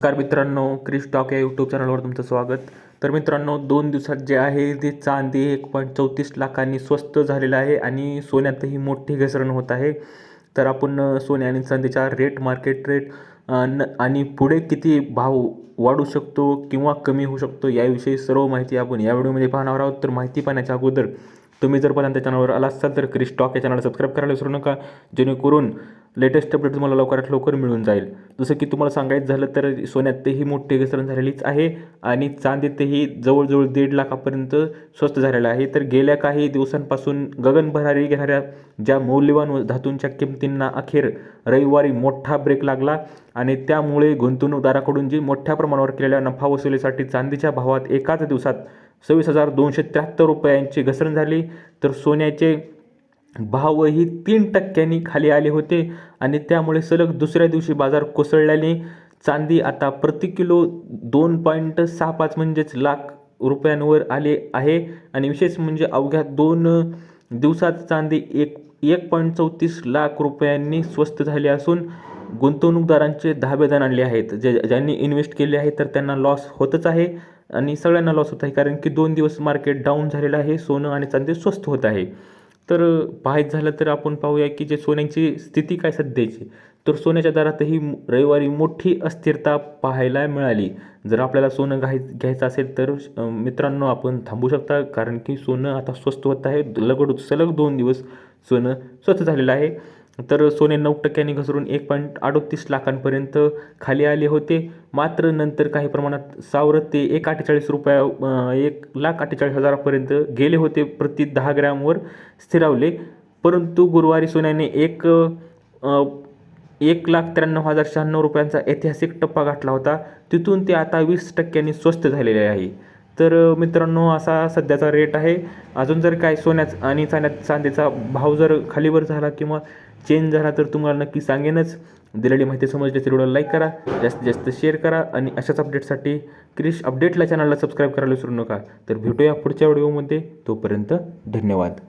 नमस्कार मित्रांनो क्रिश टॉक या यूट्यूब चॅनलवर तुमचं स्वागत. तर मित्रांनो दोन दिवसात जे आहे ते चांदी एक पॉईंट चौतीस लाखांनी स्वस्त झालेलं आहे आणि सोन्यातही मोठी घसरण होत आहे. तर आपण सोने आणि चांदीचा रेट मार्केट रेट न आणि पुढे किती भाव वाढू शकतो किंवा कमी होऊ शकतो याविषयी सर्व माहिती आपण या व्हिडिओमध्ये पाहणार आहोत. तर माहिती पाहण्याच्या अगोदर तुम्ही जर पहिल्यांदा चॅनलवर आला असाल तर क्रिश टॉक या चॅनलला सबस्क्राईब करायला विसरू नका जेणेकरून लेटेस्ट अपडेट तुम्हाला लवकरात लवकर मिळून जाईल. जसं की तुम्हाला सांगायचं झालं तर सोन्यातही मोठी घसरण झालेलीच आहे आणि चांदीतही जवळजवळ दीड लाखापर्यंत स्वस्त झालेलं आहे. तर गेल्या काही दिवसांपासून गगनभरारी घेणाऱ्या ज्या मौल्यवान व धातूंच्या किमतींना अखेर रविवारी मोठा ब्रेक लागला आणि त्यामुळे गुंतवणूकदाराकडून जी मोठ्या प्रमाणावर केलेल्या नफा वसुलीसाठी चांदीच्या भावात एकाच दिवसात सव्वीस हजार दोनशे त्र्याहत्तर रुपयांची घसरण झाली. तर सोन्याचे भावही तीन टक्क्यांनी खाली आले होते आणि त्यामुळे सलग दुसऱ्या दिवशी बाजार कोसळल्याने चांदी आता प्रति किलो दोन पॉईंट सहा पाच म्हणजेच लाख रुपयांवर आले आहे. आणि विशेष म्हणजे अवघ्या दोन दिवसात चांदी एक एक पॉईंट चौतीस लाख रुपयांनी स्वस्त झाले असून गुंतवणूकदारांचे धाबेदान आणले आहेत. जे ज्यांनी इन्व्हेस्ट केले आहे तर त्यांना लॉस होतच आहे. आणि सगळ्यांना लॉस होत आहे. कारण की दोन दिवस मार्केट डाऊन झालेलं आहे. सोनं आणि चांदी स्वस्त होत आहे. तर पाहायचं झालं तर आपण पाहूया की जे सोन्याची स्थिती काय सध्याची तर सोन्याच्या दरातही रविवारी मोठी अस्थिरता पाहायला मिळाली. जर आपल्याला सोनं घाय घ्यायचं असेल तर मित्रांनो आपण थांबू शकता. कारण की सोनं आता स्वस्त होत आहे. लगड सलग दोन दिवस सोनं स्वस्त झालेलं आहे. तर सोने नऊ टक्क्यांनी घसरून एक पॉईंट अडोतीस लाखांपर्यंत खाली आले होते. मात्र नंतर काही प्रमाणात सावरत ते एक अठ्ठेचाळीस रुपया एक लाख अठ्ठेचाळीस हजारापर्यंत गेले होते. प्रति दहा ग्रॅमवर स्थिरावले. परंतु गुरुवारी सोन्याने एक एक लाख त्र्याण्णव हजार शहाण्णव रुपयांचा ऐतिहासिक टप्पा गाठला होता. तिथून ते आता वीस टक्क्यांनी स्वस्त झालेले आहे. तर मित्रांनो असा सध्याचा रेट आहे. अजून जर काय सोन्याच आणि चांद्यात चांदीचा भाव जर खालीवर झाला किंवा चेंज झाला तर तुम्हाला नक्की सांगेनच. दिलेली माहिती समजली तर व्हिडिओला लाईक करा जास्तीत जास्त शेअर करा आणि अशाच अपडेटसाठी क्रिश अपडेटला चॅनलला सबस्क्राईब करायला विसरू नका. तर भेटूया पुढच्या व्हिडिओमध्ये तोपर्यंत धन्यवाद.